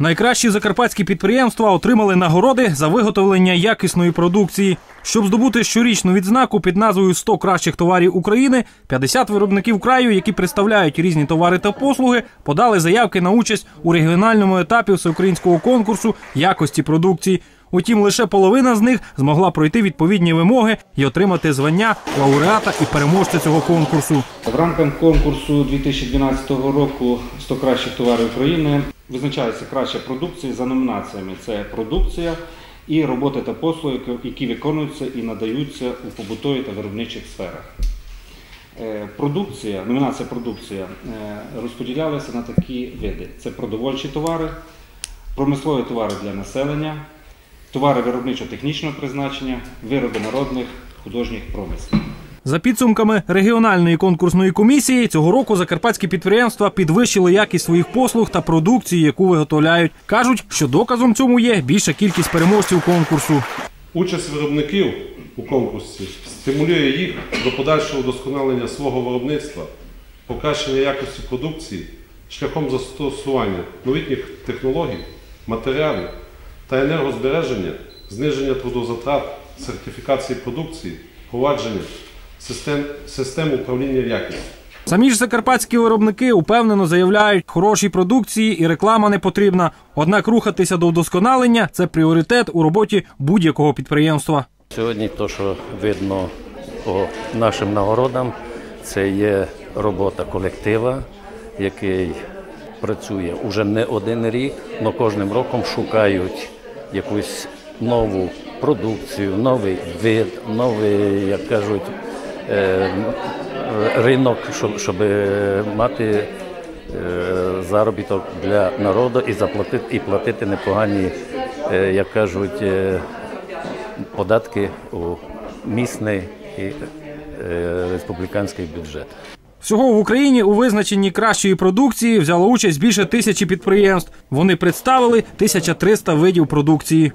Найкращі закарпатські підприємства отримали нагороди за виготовлення якісної продукції. Щоб здобути щорічну відзнаку під назвою «100 кращих товарів України, 50 виробників краю, які представляють різні товари та послуги, подали заявки на участь у регіональному етапі всеукраїнського конкурсу якості продукції. Утім, лише половина з них змогла пройти відповідні вимоги і отримати звання лауреата і переможця цього конкурсу. В рамках конкурсу 2012 року «100 кращих товарів України визначається краща продукція за номінаціями. Це продукція і роботи та послуги, які виконуються і надаються у побутовій та виробничих сферах. Е, Продукція, номінація продукція е, розподілялася на такі види: це продовольчі товари, промислові товари для населення, товари виробничо-технічного призначення, вироби народних художніх промислів. За підсумками регіональної конкурсної комісії, цього року закарпатські підприємства підвищили якість своїх послуг та продукції, яку виготовляють. кажуть, що доказом цьому є більша кількість переможців конкурсу. Участь виробників у конкурсі стимулює їх до подальшого вдосконалення свого виробництва, покращення якості продукції шляхом застосування новітніх технологій, матеріалів та енергозбереження, зниження трудозатрат, сертифікації продукції, впровадження систем, систем управління якістю. Самі ж закарпатські виробники упевнено заявляють, хорошій продукції і реклама не потрібна. Однак рухатися до вдосконалення це пріоритет у роботі будь-якого підприємства. Сьогодні то, що видно по нашим нагородам, це є робота колектива, який працює уже не один рік, але кожним роком шукають якусь нову продукцію, новий вид, новий, як кажуть, ринок, щоб, щоб мати е, заробіток для народу і заплатити і платити непогані, е, як кажуть, е, податки у місний і е, республіканський бюджет. Всього в Україні у визначенні кращої продукції взяло участь більше тисячі підприємств. Вони представили 1300 видів продукції.